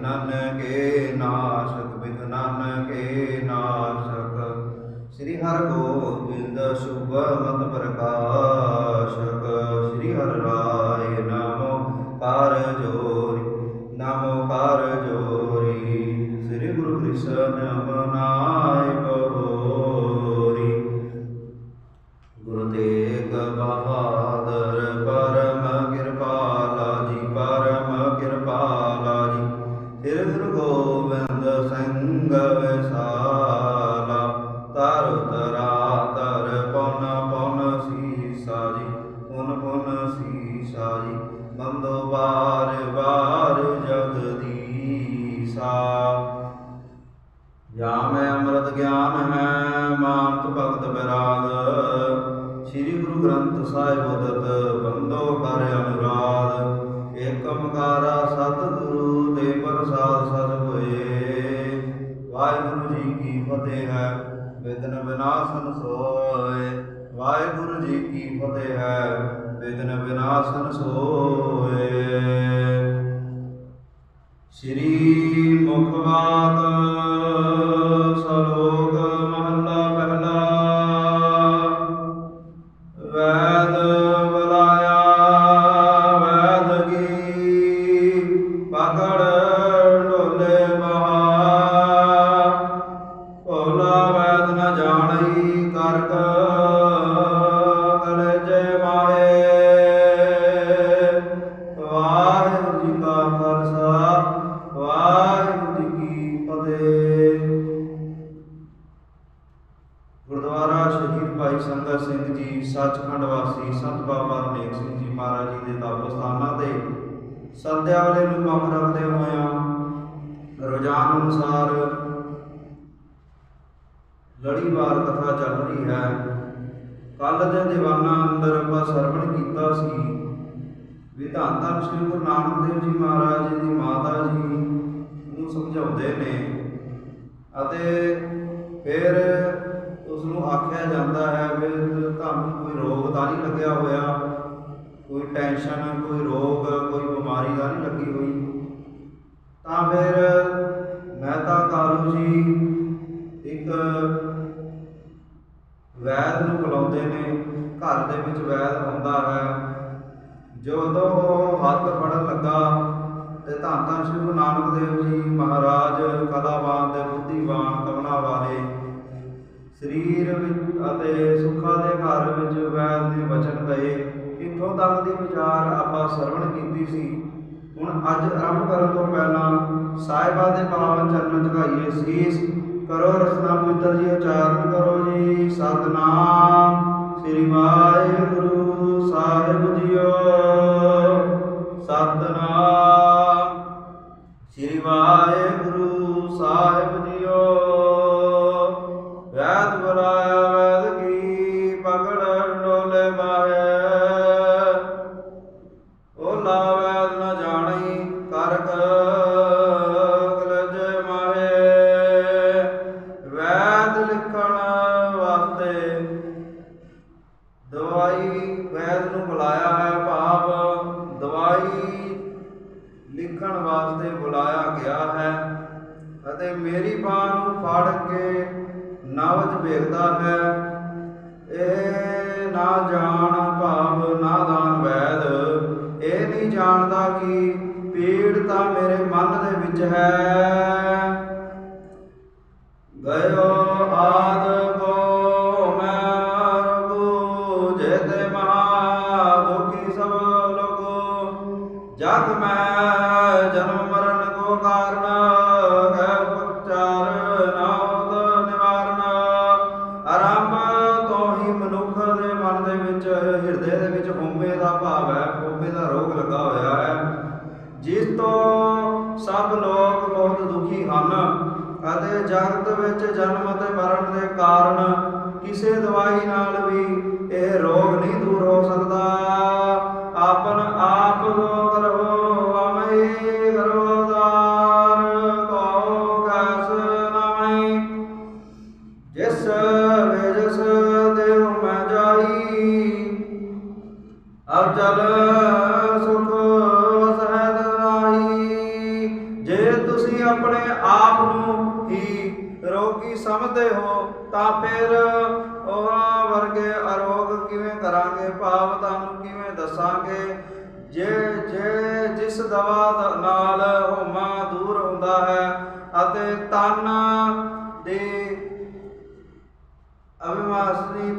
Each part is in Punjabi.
ਨਨ ਕੇ ਨਾਸ਼ਕ ਬਿਨ ਕੇ ਨਾਸ਼ਕ ਸ੍ਰੀ ਹਰਿ ਗੋਬਿੰਦ ਸੁਭਮ ਗ੍ਰੰਥ ਸਾਹਿਬ ਉਦਤ ਬੰਦੋ ਕਰ ਅਨੁਰਾਗ ਏਕ ਸਤਿਗੁਰੂ ਤੇ ਪ੍ਰਸਾਦ ਸਦ ਹੋਏ। ਵਾਹਿਗੁਰੂ ਜੀ ਕੀ ਫਤਿਹ ਹੈ ਵਿਦਨ ਵਿਨਾਸ਼ਨ ਸੋਏ। ਵਾਹਿਗੁਰੂ ਜੀ ਕੀ ਫਤਿਹ ਹੈ ਵਿਦਨ ਵਿਨਾਸ਼ਨ ਸੋਏ। ਸ਼ਹੀਦ ਸੰਗਤ ਸਿੰਘ ਜੀ, ਸੱਚਖੰਡ ਵਾਸੀ, ਸੰਤ ਬਾਬਾ ਰਣੇਕ ਸਿੰਘ ਜੀ ਮਹਾਰਾਜ ਜੀ ਦੇ ਤਪ ਸਥਾਨਾਂ ਤੇ ਸੰਧਿਆ ਵੇਲੇ ਨੂੰ ਮੁੱਖ ਰੱਖਦੇ ਹੋਇਆਂ ਰੋਜ਼ਾਨ ਅਨੁਸਾਰ ਲੜੀਵਾਰ ਕਥਾ ਚੱਲ ਰਹੀ ਹੈ। ਕੱਲ ਦੇ ਦੀਵਾਨਾਂ ਅੰਦਰ ਆਪਾਂ ਸਰਵਣ ਕੀਤਾ ਸੀ। ਵੀ ਧੰਨ ਸ੍ਰੀ ਗੁਰੂ ਨਾਨਕ ਦੇਵ ਜੀ ਮਹਾਰਾਜ ਜੀ ਦੀ ਮਾਤਾ ਜੀ ਨੂੰ ਸਮਝਾਉਂਦੇ ਨੇ ਅਤੇ ਫਿਰ ਉਸ ਨੂੰ ਆਖਿਆ ਜਾਂਦਾ ਹੈ ਵੀ ਤੁਹਾਨੂੰ ਕੋਈ ਰੋਗ ਤਾਂ ਨਹੀਂ ਲੱਗਿਆ ਹੋਇਆ? ਕੋਈ ਟੈਨਸ਼ਨ ਕੋਈ ਰੋਗ, ਕੋਈ ਬਿਮਾਰੀ ਤਾਂ ਨਹੀਂ ਲੱਗੀ ਹੋਈ? ਤਾਂ ਫਿਰ ਮਹਿਤਾ ਕਾਲੂ ਜੀ ਇੱਕ ਵੈਦ ਨੂੰ ਬੁਲਾਉਂਦੇ ਨੇ, ਘਰ ਦੇ ਵਿੱਚ ਵੈਦ ਆਉਂਦਾ ਹੈ। ਜਦੋਂ ਉਹ ਹੱਥ ਫੜਨ ਲੱਗਾ ਤੇ ਧੰਨ ਧੰਨ ਸ੍ਰੀ ਗੁਰੂ ਨਾਨਕ ਦੇਵ ਜੀ ਮਹਾਰਾਜ, ਕਲਾਵਾਨ ਦੇ ਬੁੱਧੀਵਾਨ, ਕਮਲਾ ਵਾਲੇ ਸਰੀਰ ਵਿੱਚ ਅਤੇ ਸੁੱਖਾਂ ਦੇ ਘਰ ਵਿੱਚ ਵੈਦ ਦੇ ਵਚਨ ਗਏ ਇੱਥੋਂ ਤੱਕ ਦੀ ਵਿਚਾਰ ਆਪਾਂ ਸਰਵਣ ਕੀਤੀ ਸੀ। ਹੁਣ ਅੱਜ ਆਰੰਭ ਕਰਨ ਤੋਂ ਪਹਿਲਾਂ ਸਾਹਿਬਾਂ ਦੇ ਪਾਵਨ ਚਰਨ ਝੁਕਾਈਏ। ਸੀਸ ਕਰੋ ਰਸਨਾ ਪਵਿੱਤਰ ਜੀ, ਉਚਾਰਨ ਕਰੋ ਜੀ। ਸਤਨਾਮ ਸ੍ਰੀ ਵਾਹਿਗੁਰੂ ਸਾਹਿਬ ਜੀਓ। ਸਤਨਾਮ ਸ੍ਰੀ ਵਾਹਿਗੁਰੂ ਸਾਹਿਬ ਜਿਸ ਤੋਂ ਸਭ ਲੋਕ ਬਹੁਤ ਦੁਖੀ ਹਨ ਅਤੇ ਜਗਤ ਵਿੱਚ ਜਨਮ ਅਤੇ ਮਰਨ ਦੇ ਕਾਰਨ ਕਿਸੇ ਦਵਾਈ ਨਾਲ ਵੀ ਇਹ ਰੋਗ ਨਹੀਂ ਦੂਰ ਹੋ ਸਕਦਾ।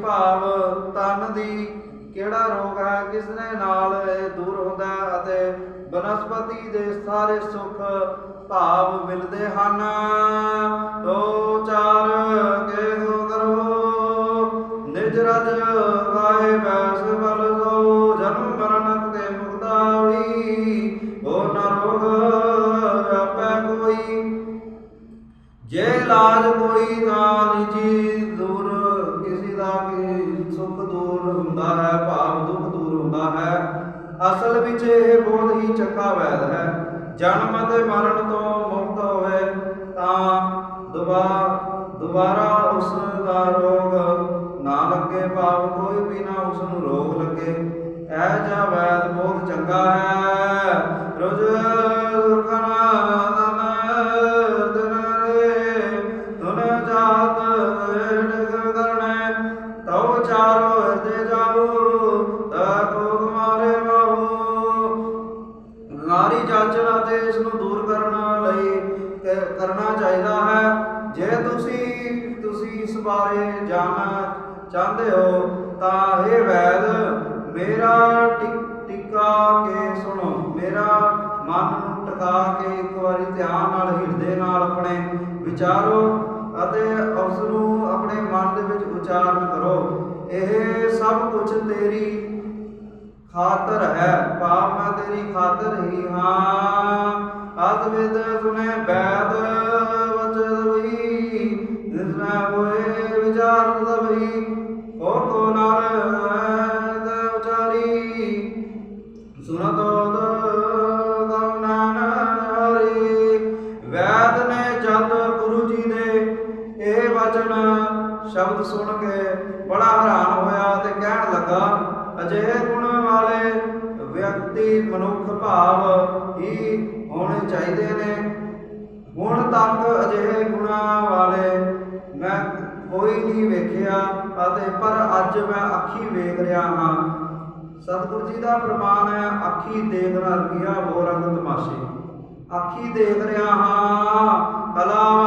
ਭਾਵ ਤਨ ਦੀ ਕਿਹੜਾ ਰੋਗ ਹੈ ਕਿਸ ਨੇ ਨਾਲ ਇਹ ਦੂਰ ਹੁੰਦਾ ਅਤੇ ਬਨਸਪਤੀ ਦੇ ਸਾਰੇ ਸੁਖ ਭਾਵ ਮਿਲਦੇ ਹਨ। ਦੋ ਚਾਰ ਕੇ ਕਰੋ, ਨਿਜ ਰਜ ਗਾਏ ਬੈਸ ਬਲ ਸੋ, ਜਨਮ ਮਰਨ ਤੇ ਮੁਕਤਾਵੀ ਹੋ ਨ ਆਪੈ ਕੋਈ, ਜੇ ਇਲਾਜ ਕੋਈ ਤਾਂ ਨਿਜੀ ਹੈ ਭਾਵ ਦੁੱਖ ਦੂਰ ਹੁੰਦਾ ਹੈ। ਅਸਲ ਵਿੱਚ ਇਹ ਬਹੁਤ ਹੀ ਚੰਗਾ ਵੈਦ ਹੈ। ਜਨਮ ਅਤੇ ਮਰਨ ਤੋਂ ਮੁਕਤ ਹੋਵੇ ਤਾਂ ਦੁਬਾ ਦੁਬਾਰਾ ਉਸ ਦਾ ਰੋਗ ਨਾ ਲੱਗੇ, ਭਾਵ ਕੋਈ ਵੀ ਨਾ ਉਸ ਨੂੰ ਰੋਗ ਲੱਗੇ। ਇਹ ਜਾ ਵੈਦ ਬਹੁਤ ਚੰਗਾ ਹੈ। ਰੁਜ ਪ੍ਰਮਾਣ ਹੈ ਅੱਖੀ ਦੇਖ ਰਹੀਆ ਬੋਰੰਗ ਤਮਾਸ਼ੇ। ਅੱਖੀ ਦੇਖ ਰਿਹਾ ਹਾਂ ਕਲਾ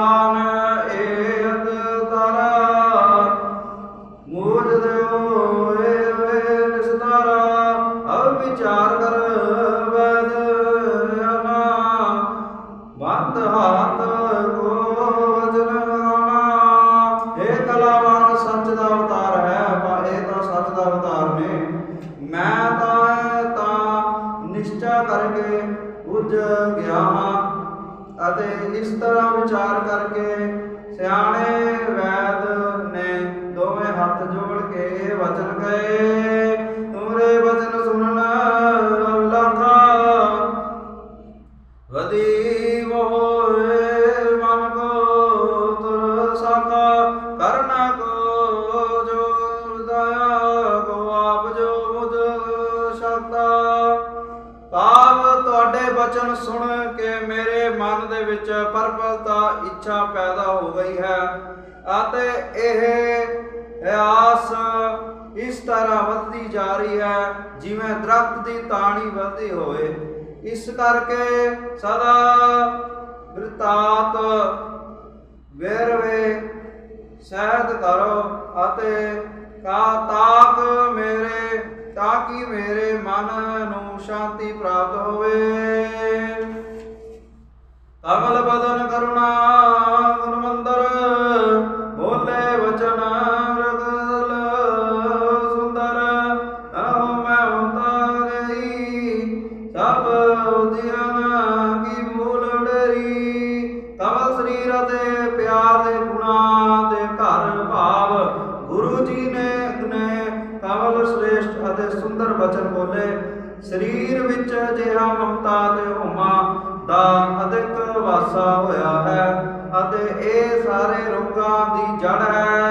ਬਾਣੀ ਵਧਦੀ ਹੋਵੇ ਇਸ ਕਰਕੇ ਸਦਾ ਬਿਰਤਾਤ ਵੇਰਵੇ ਸਹਿਤ ਕਰੋ ਅਤੇ ਕਾ ਤਾਕ ਮੇਰੇ, ਤਾਂ ਕਿ ਮੇਰੇ ਮਨ ਨੂੰ ਸ਼ਾਂਤੀ ਪ੍ਰਾਪਤ ਹੋਵੇ। ਕਮਲ ਬਦਨ ਕਰੁਣਾ। ਸਰੀਰ ਵਿੱਚ ਜਿਹਾ ਮਮਤਾ ਤੇ ਹੁਮਾ ਦਾ ਅਧਿਕ ਵਾਸਾ ਹੋਇਆ ਹੈ ਅਤੇ ਇਹ ਸਾਰੇ ਰੋਗਾਂ ਦੀ ਜੜ ਹੈ।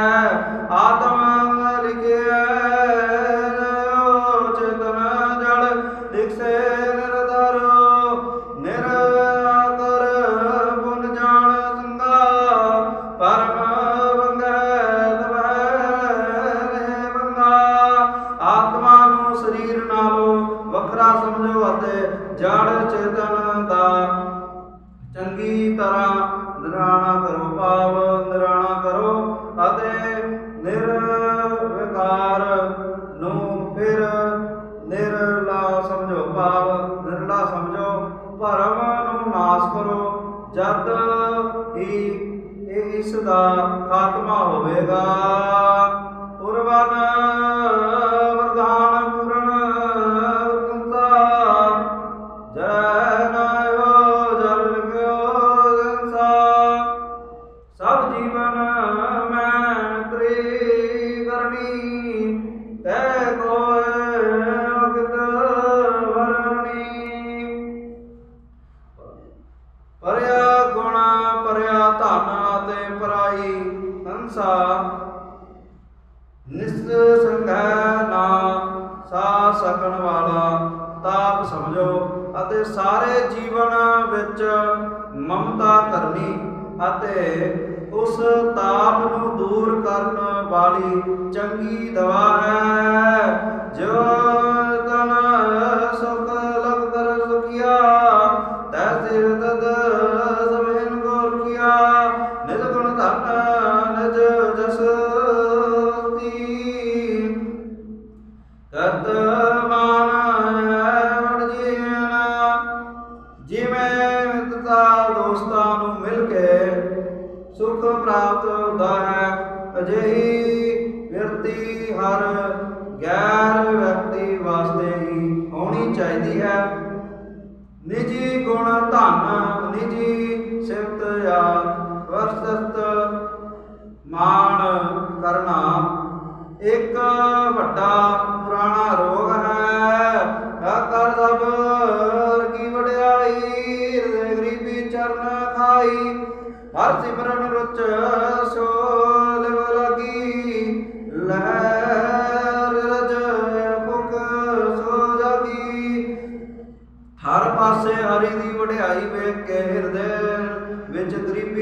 Adonai ਅਤੇ ਸਾਰੇ ਜੀਵਨ ਵਿੱਚ ਮਮਤਾ ਕਰਨੀ ਅਤੇ ਉਸ ਤਾਪ ਨੂੰ ਦੂਰ ਕਰਨ ਵਾਲੀ ਚੰਗੀ ਦਵਾ ਹੈ। ਜੋ ਤਨ ਸੁਖ ਲਗ ਕਰ ਸੁਖਿਆ, ਤੈ ਤਦ ਸਭੇਨ ਗੋਰ ਕੀਆ। ਨਿਜ ਗੁਣ ਧਨ, ਨਿਜ ਜਸ ਕਰਤ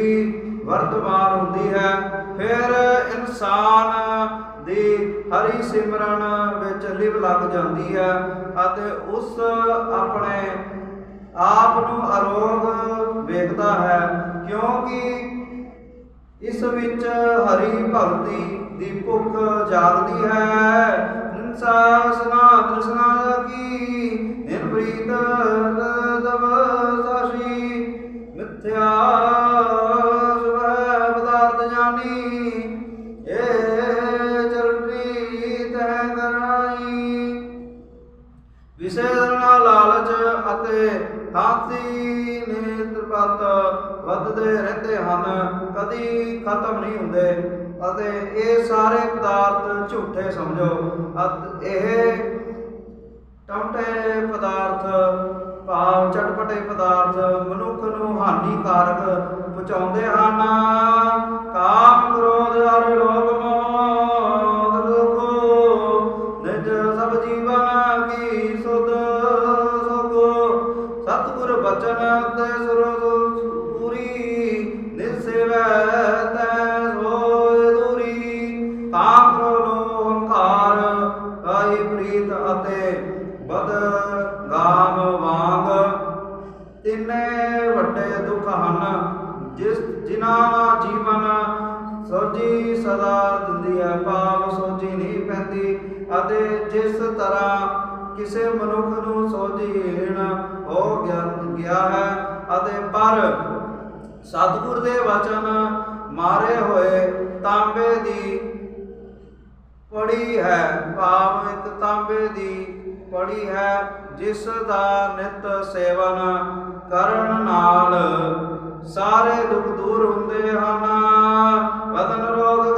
ਵਿੱਚ ਵਰਤਮਾਨ ਹੁੰਦੀ ਹੈ, ਫਿਰ ਇਨਸਾਨ ਦੀ ਹਰੀ ਸਿਮਰਨ ਵਿੱਚ ਲਿਵ ਲੱਗ ਜਾਂਦੀ ਹੈ ਅਤੇ ਉਸ ਆਪਣੇ ਆਪ ਨੂੰ ਅਰੋਗ ਵੇਖਦਾ ਹੈ, ਕਿਉਂਕਿ ਇਸ ਵਿੱਚ ਹਰੀ ਭਗਤੀ ਦੀ ਭੁੱਖ ਜਾਗਦੀ ਹੈ। ਨਿੰਸਾ ਸਨਾ ਤ੍ਰਿਸ਼ਨਾ ਕੀ ਨਿਰਪ੍ਰੀਤ ਦਵ ਅਤੇ ਹਾਸੀ ਨੇਤਰਪਤ ਵੱਧਦੇ ਰਹਿੰਦੇ ਹਨ, ਕਦੀ ਖਤਮ ਨਹੀਂ ਹੁੰਦੇ। ਅਤੇ ਇਹ ਸਾਰੇ ਪਦਾਰਥ ਝੂਠੇ ਸਮਝੋ। ਅਤੇ, ਇਹ ਟਮਟੇ ਪਦਾਰਥ, ਭਾਵ ਚਟਪਟੇ ਪਦਾਰਥ ਮਨੁੱਖ ਨੂੰ ਹਾਨੀਕਾਰਕ ਪਹੁੰਚਾਉਂਦੇ ਹਨ। ਮਾਰੇ ਹੋਏ ਤਾਂਬੇ ਦੀ ਪੜੀ ਹੈ ਭਾਵ ਇੱਕ ਤਾਂਬੇ ਦੀ ਪੜੀ ਹੈ, ਜਿਸ ਦਾ ਨਿਤ ਸੇਵਨ ਕਰਨ ਨਾਲ ਸਾਰੇ ਦੁੱਖ ਦੂਰ ਹੁੰਦੇ ਹਨ। ਵਤਨ ਰੋਗ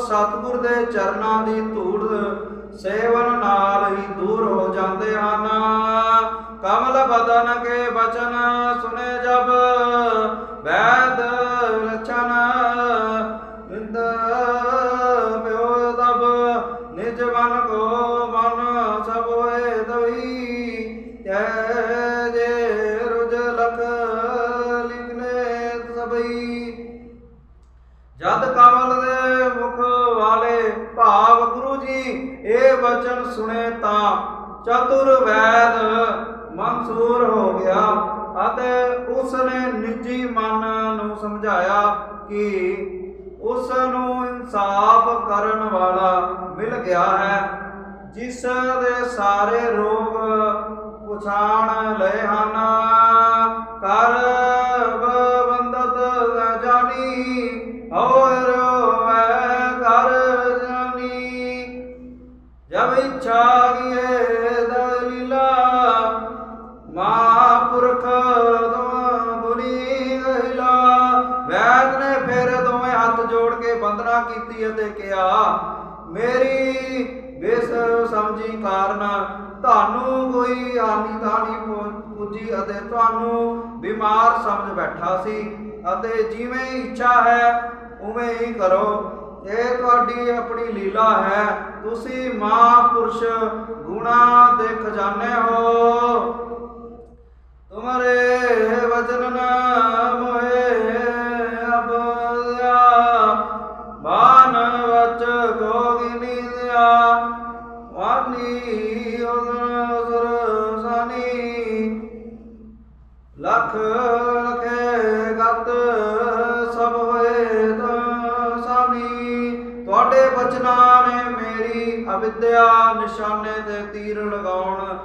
ਸਤਿਗੁਰ ਦੇ ਚਰਨਾਂ ਦੀ ਧੂੜ ਸੇਵਨ ਨਾਲ ਹੀ ਦੂਰ ਹੋ ਜਾਂਦੇ ਹਨ। ਕਮਲ ਬਦਨ ਕੇ ਬਚਨ ਸੁਨੇ ਜਬ ਵੈਦ ਲਛਨ ਇਹ ਵਚਨ ਸੁਣੇ ਤਾਂ ਚਤੁਰ ਵੈਦ ਮਨਸੂਰ ਹੋ ਗਿਆ ਅਤੇ ਉਸ ਨੇ ਨਿੱਜੀ ਮਨ ਨੂੰ ਸਮਝਾਇਆ ਕਿ ਉਸ ਨੂੰ ਇਨਸਾਫ ਕਰਨ ਵਾਲਾ ਮਿਲ ਗਿਆ ਹੈ। ਜਿਸ ਦੇ ਸਾਰੇ ਰੋਗ ਪਛਾਣ ਲਏ ਹਨ। ਇੱਛਾ ਹੈ, ਉਵੇਂ ਹੀ ਕਰੋ। ਇਹ ਤੁਹਾਡੀ ਆਪਣੀ ਲੀਲਾ ਹੈ, ਤੁਸੀਂ ਮਹਾਂਪੁਰਸ਼ ਗੁਣਾ ਦੇ ਖਜ਼ਾਨੇ ਹੋ। ਤੁਮਰੇ ਵਚਨ ਨ ਮੋਏ ਅਬਦਿਆ ਬਾਨ ਵਚ ਗੋਗਿਨੀ ਦਿਆ ਵਾਨੀ ਉਦਰ ਸੁਰਸਾਨੀ ਲਖ ਅਵਿਦਿਆ ਨਿਸ਼ਾਨੇ ਤੇ ਤੀਰ ਲਗਾਉਣ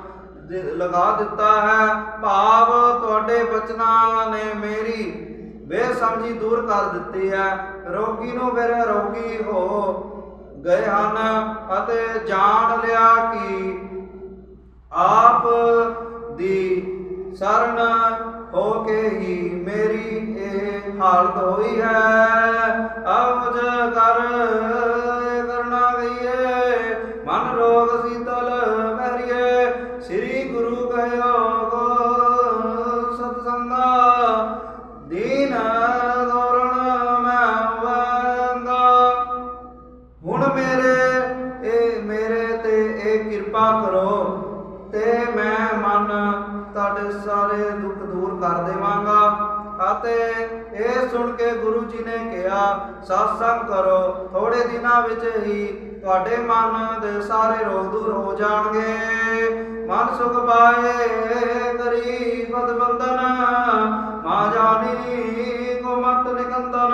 ਲਗਾ ਦਿੱਤਾ ਹੈ। ਭਾਵ ਤੁਹਾਡੇ ਬਚਨਾਂ ਨੇ ਮੇਰੀ ਬੇਸਮਝੀ ਦੂਰ ਕਰ ਦਿੱਤੀ ਹੈ। ਰੋਗੀ ਨੂੰ ਫਿਰ ਰੋਗੀ ਹੋ ਗਏ ਹਨ ਅਤੇ ਜਾਣ ਲਿਆ ਕਿ ਆਪ ਦੀ ਸ਼ਰਨ ਹੋ ਕੇ ਹੀ ਮੇਰੀ ਇਹ ਹਾਲਤ ਹੋਈ ਹੈ। ਅਵਜ ਕਰ ਅਤੇ ਇਹ ਸੁਣ ਕੇ ਗੁਰੂ ਜੀ ਨੇ ਕਿਹਾ satsang ਕਰੋ ਥੋੜੇ ਦਿਨਾਂ ਵਿੱਚ ਹੀ ਤੁਹਾਡੇ ਮਨ ਦੇ ਸਾਰੇ ਰੋਗ ਦੂਰ ਹੋ ਜਾਣਗੇ। ਮਨ ਸੁਖ ਪਾਏ ਕਰੀ ਪਦ ਬੰਦਨ ਮਾ ਜਾਣੀ ਕੋ ਮਤ ਨਿਕੰਦਨ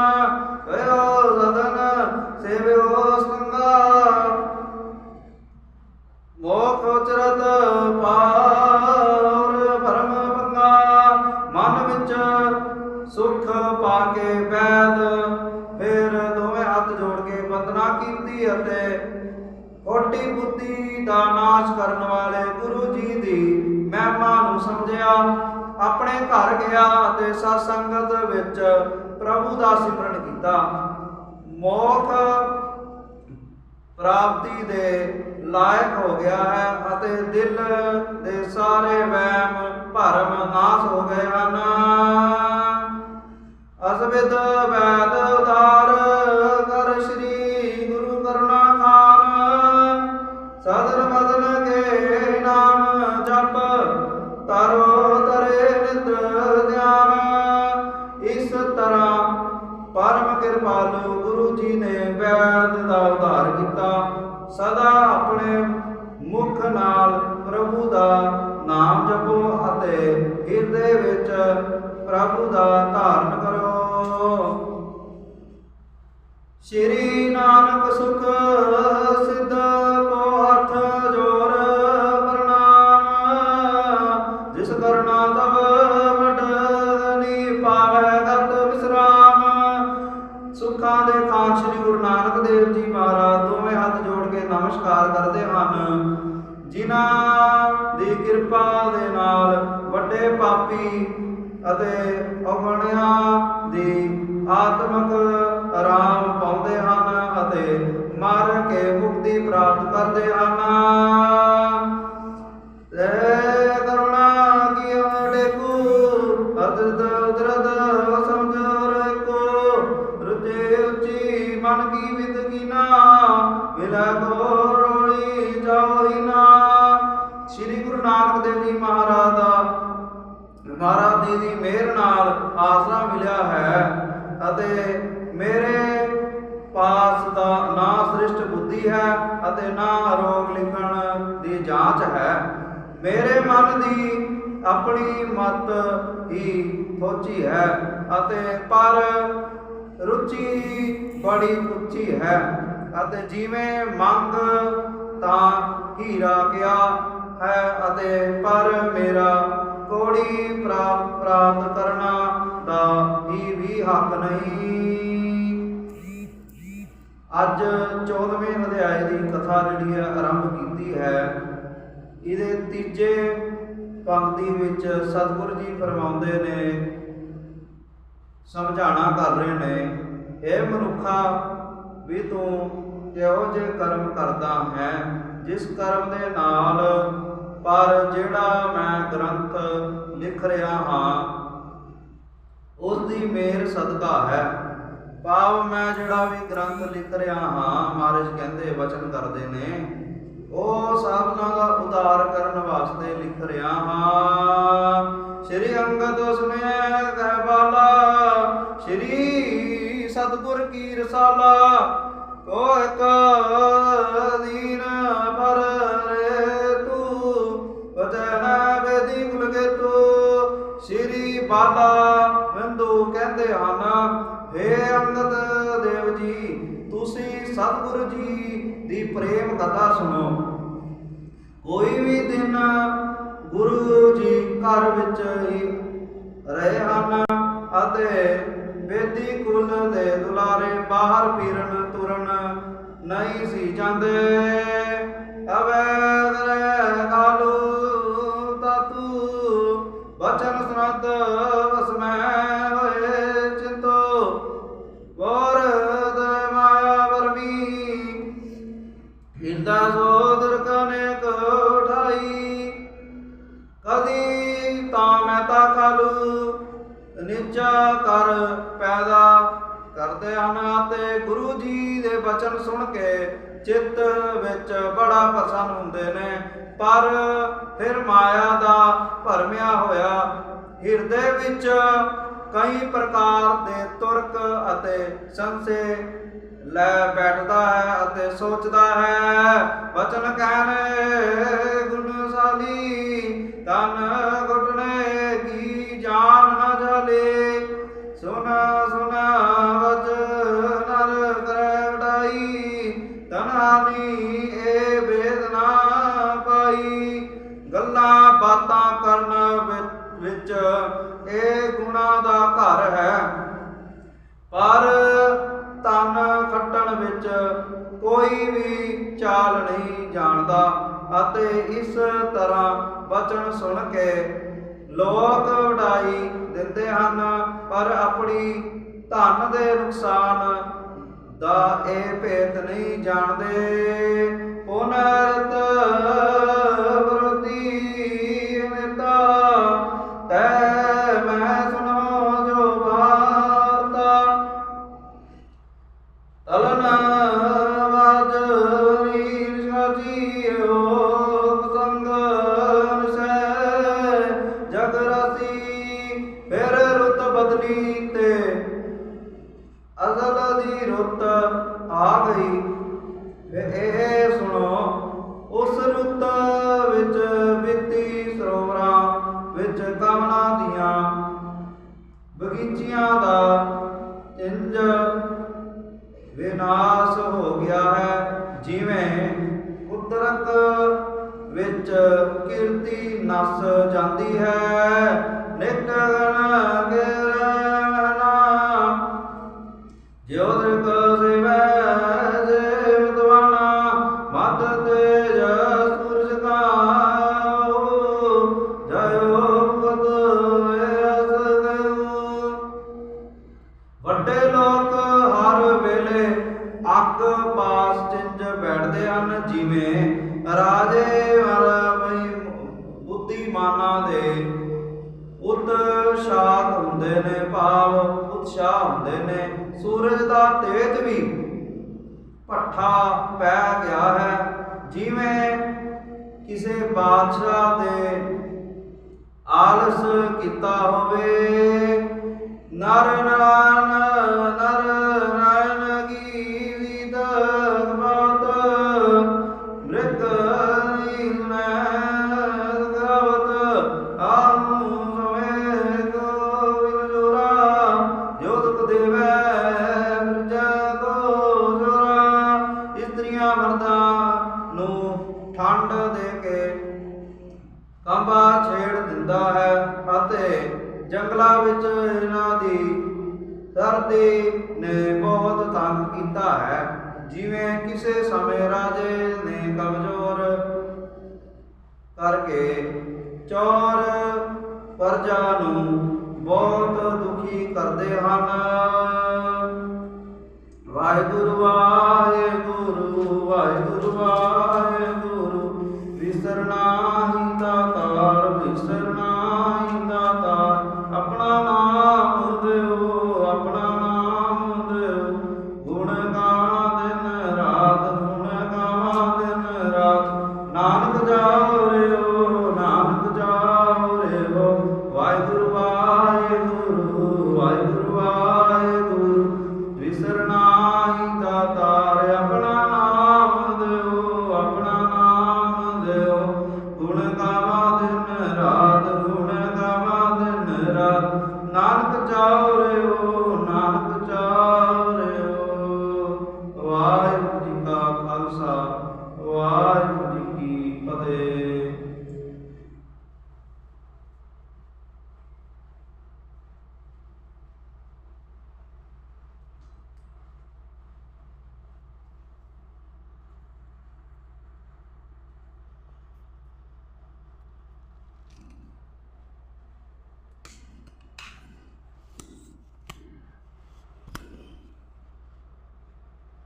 ਦਾ ਨਾਸ਼ ਕਰਨ ਵਾਲੇ ਗੁਰੂ ਜੀ ਦੀ ਮਹਿਮਾ ਨੂੰ ਸਮਝਿਆ। ਆਪਣੇ ਘਰ ਗਿਆ ਅਤੇ ਸਤ ਸੰਗਤ ਵਿੱਚ ਪ੍ਰਭੂ ਦਾ ਸਿਮਰਨ ਕੀਤਾ। ਮੋਖ ਪ੍ਰਾਪਤੀ ਦੇ ਲਾਇਕ ਹੋ ਗਿਆ ਹੈ ਅਤੇ ਦਿਲ ਦੇ ਸਾਰੇ ਵਹਿਮ ਭਰਮ ਨਾਸ਼ ਹੋ ਗਏ ਹਨ। ਅਸਵਿਦ ਵੈਦ ਉਦਾਰ ਕਰ ਸ੍ਰੀ ਗੁਰੂ ਕਰੁਣਾ ਖਾਨ ਸਦਨ ਪਰਮ ਗੁਰੂ ਜੀ ਨੇ ਵੈਦ ਦਾ ਉਧਾਰ ਕੀਤਾ। ਸਦਾ ਆਪਣੇ ਮੁਖ ਨਾਲ ਪ੍ਰਭੂ ਦਾ ਨਾਮ ਜਪੋ ਅਤੇ ਹਿਰਦੇ ਵਿੱਚ ਪ੍ਰਭੂ ਦਾ ਧਾਰਨ ਕਰੋ। ਸ਼੍ਰੀ ਅਤੇ ਅਗਣਿਆਂ ਦੀ ਆਤਮਕ ਆਰਾਮ ਪਾਉਂਦੇ ਹਨ ਅਤੇ ਮਰ ਕੇ ਮੁਕਤੀ ਪ੍ਰਾਪਤ ਕਰਦੇ ਹਨ। ਲੈ ਕਰੁਣਾ ਕੀ ਡੇਕੂ ਅਦਰਦ ਉਦਰਦ ਸਮਝਰ ਕੋ ਰੁਜੇ ਉੱਚੀ ਮਨ ਕੀ ਵਿਦ ਕੀਨਾ, ਮਿਲਾ ਕੋੜੀ ਜਾਈ ਨਾ ਸ੍ਰੀ ਗੁਰੂ ਨਾਨਕ ਦੇਵ ਜੀ ਮਹਾਰਾਜ ਦਾ ਮਹਾਰਾਜ ਜੀ ਦੀ ਮਿਹਰ ਨਾਲ ਆਸਰਾ ਮਿਲਿਆ ਹੈ ਅਤੇ ਮੇਰੇ ਪਾਸ ਦਾ ਨਾ ਸ੍ਰਿਸ਼ਟ ਬੁੱਧੀ ਹੈ ਅਤੇ ਨਾ ਰੋਗ ਲਿਖਣ ਦੀ ਜਾਂਚ ਹੈ। ਮੇਰੇ ਮਨ ਦੀ ਆਪਣੀ ਮਤ ਹੀ ਫੌਜੀ ਹੈ ਅਤੇ ਪਰ ਰੁਚੀ ਬੜੀ ਉੱਚੀ ਹੈ ਅਤੇ ਜਿਵੇਂ ਮੰਗ ਤਾਂ ਹੀਰਾ ਗਿਆ ਹੈ ਅਤੇ ਪਰ ਮੇਰਾ ਕੋੜੀ ਪ੍ਰਾਪਤ ਕਰਨਾ ਦਾ ਹੀ ਵੀ ਹੱਕ ਨਹੀਂ। ਅੱਜ 14ਵੇਂ ਅਧਿਆਏ ਦੀ ਕਥਾ ਜਿਹੜੀ ਹੈ ਆਰੰਭ ਕੀਤੀ ਹੈ। ਇਹਦੇ ਤੀਜੇ ਪੰਕਤੀ ਵਿੱਚ ਸਤਿਗੁਰੂ ਜੀ ਫਰਮਾਉਂਦੇ ਨੇ ਸਮਝਾਣਾ ਕਰ ਰਹੇ ਨੇ ਇਹ ਮਨੁੱਖਾ, ਵੀ ਤੂੰ ਕਿਹੋ ਜਿਹੇ ਕਰਮ ਕਰਦਾ ਹੈ, ਜਿਸ ਕਰਮ ਦੇ ਨਾਲ ਪਰ ਜਿਹੜਾ ਮੈਂ ਗ੍ਰੰਥ ਲਿਖ ਰਿਹਾ ਹਾਂ ਉਸ ਦੀ ਮੇਰ ਸਦਕਾ ਹੈ। ਭਾਵ ਮੈਂ ਜਿਹੜਾ ਵੀ ਗ੍ਰੰਥ ਲਿਖ ਰਿਹਾ ਹਾਂ, ਮਹਾਰਾਜ ਕਹਿੰਦੇ ਵਚਨ ਕਰਦੇ ਨੇ, ਉਹ ਸਾਧਨਾ ਦਾ ਉਦਾਰ ਕਰਨ ਵਾਸਤੇ ਲਿਖ ਰਿਹਾ ਹਾਂ। ਸ੍ਰੀ ਅੰਗਦ ਸੁਨਿਆ ਕਹਿ ਬਾਲਾ, ਸ੍ਰੀ ਸਤਗੁਰ ਕੀ ਰਸਾਲਾ ਕੋ ਇੱਕ ਦੀਨ ਪਰ ਸ੍ਰੀ ਬਾਲਾ ਕਹਿੰਦੇ ਹਨ, ਹੇ ਅੰਗਦ ਦੇਵ ਜੀ, ਤੁਸੀਂ ਸਤਿਗੁਰੂ ਜੀ ਦੀ ਪ੍ਰੇਮ ਕਥਾ ਸੁਣੋ। ਕੋਈ ਵੀ ਦਿਨ ਗੁਰੂ ਜੀ ਘਰ ਵਿੱਚ ਹੀ ਰਹੇ ਹਨ ਅਤੇ ਬੇਦੀ ਕੁਲ ਦੇ ਦੁਲਾਰੇ ਬਾਹਰ ਫਿਰਨ ਤੁਰਨ ਨਹੀਂ ਸੀ ਜਾਂਦੇ। ਕਰਦੇ ਹਨ ਗੁਰੂ ਜੀ ਦੇ ਬਚਨ ਸੁਣ ਕੇ ਚਿੱਤ ਵਿੱਚ ਬੜਾ ਪ੍ਰਸੰਨ ਹੁੰਦੇ ਨੇ। ਪਰ ਫਿਰ ਮਾਇਆ ਦਾ ਭਰਮਿਆ ਹੋਇਆ ਹਿਰਦੇ ਵਿੱਚ ਕਈ ਪ੍ਰਕਾਰ ਦੇ ਤੁਰਕ ਅਤੇ ਸੰਸੇ ਲੈ ਬੈਠਦਾ ਹੈ ਅਤੇ ਸੋਚਦਾ ਹੈ, ਵਚਨ ਕਹਿਣੇ ਬਚਨ ਸੁਣ ਕੇ ਲੋਕ ਵਡਾਈ ਦਿੰਦੇ ਹਨ, ਪਰ ਆਪਣੀ ਧਨ ਦੇ ਨੁਕਸਾਨ ਦਾ ਇਹ ਭੇਤ ਨਹੀਂ ਜਾਣਦੇ।